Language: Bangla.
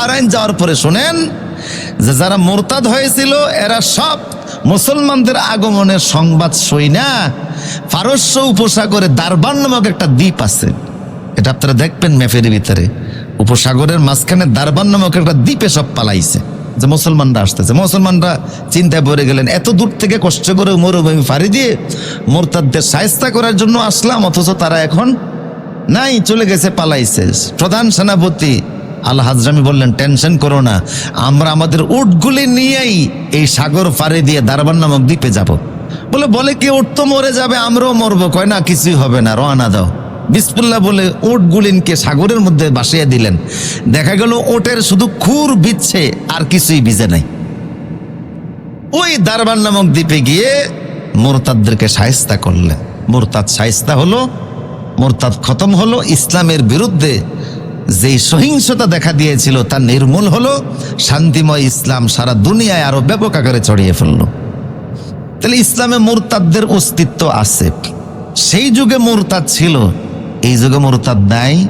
আরাইন যাওয়ার পরে শোনেন যে যারা মোরতাদ হয়েছিল, এরা সব মুসলমানদের আগমনের সংবাদ সই না, পারস্য উপসাগরে দারবান নামক একটা দ্বীপ আছে। এটা আপনারা দেখবেন ম্যাপের ভিতরে। উপসাগরের মাঝখানে দারবান নামক একটা দ্বীপে সব পালাইছে, যে মুসলমানরা আসতেছে। মুসলমানরা চিন্তায় পড়ে গেলেন, এত দূর থেকে কষ্ট করে মরুভূমি ফাড়ি দিয়ে মোরতাদদের সায়স্তা করার জন্য আসলাম, অথচ তারা এখন নাই, চলে গেছে, পালাইছে। প্রধান সেনাপতি আল হাজরামি বললেন, টেনশন করো না, আমরা আমাদের উটগুলি নিয়েই এই সাগর পাড়ে দিয়ে দারবান নামক দ্বীপে যাব। বলে বলে কি, উট তো মরে যাবে, আমরাও মরবো? কয়, না, কিছুই হবে না, রওনা দাও। বিসপুল্লাহ বলে ওট গুলিনকে সাগরের মধ্যে বাসিয়ে দিলেন। দেখা গেল ওটের শুধু খুর বিচ্ছে আর কিছুই ভিজে নাই। ওই দারবান নামক দ্বীপে গিয়ে মোরতাদদেরকে সায়স্তা করলেন। মোরতাদ সায়স্তা হলো, মোরতাদ খতম হলো ইসলামের বিরুদ্ধে যেই সহিংসতা দেখা দিয়েছিল তা নির্মূল হলো শান্তিময় ইসলাম সারা দুনিয়ায় আরও ব্যাপক আকারে ছড়িয়ে ফেলল। তাহলে ইসলামে মোরতাদদের অস্তিত্ব আছে। সেই যুগে মোরতাদ ছিল, এই যুগে মোরতাদ নাই।